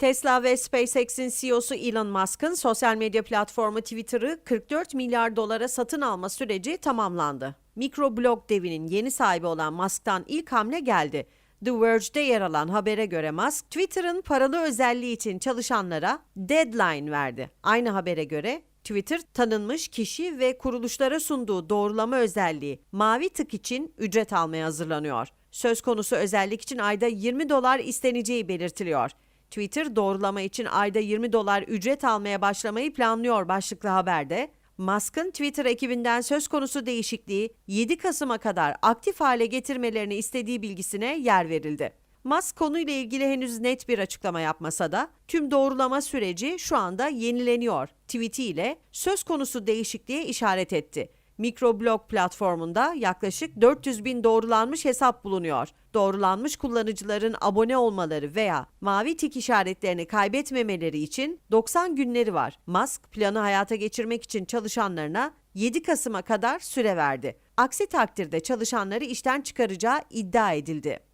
Tesla ve SpaceX'in CEO'su Elon Musk'ın sosyal medya platformu Twitter'ı 44 milyar dolara satın alma süreci tamamlandı. Mikroblog devinin yeni sahibi olan Musk'tan ilk hamle geldi. The Verge'de yer alan habere göre Musk, Twitter'ın paralı özelliği için çalışanlara deadline verdi. Aynı habere göre Twitter tanınmış kişi ve kuruluşlara sunduğu doğrulama özelliği mavi tık için ücret almaya hazırlanıyor. Söz konusu özellik için ayda 20 dolar isteneceği belirtiliyor. Twitter doğrulama için ayda 20 dolar ücret almaya başlamayı planlıyor başlıklı haberde. Musk'ın Twitter ekibinden söz konusu değişikliği 7 Kasım'a kadar aktif hale getirmelerini istediği bilgisine yer verildi. Musk konuyla ilgili henüz net bir açıklama yapmasa da tüm doğrulama süreci şu anda yenileniyor tweetiyle söz konusu değişikliğe işaret etti. Mikroblog platformunda yaklaşık 400 bin doğrulanmış hesap bulunuyor. Doğrulanmış kullanıcıların abone olmaları veya mavi tik işaretlerini kaybetmemeleri için 90 günleri var. Musk planı hayata geçirmek için çalışanlarına 7 Kasım'a kadar süre verdi. Aksi takdirde çalışanları işten çıkaracağı iddia edildi.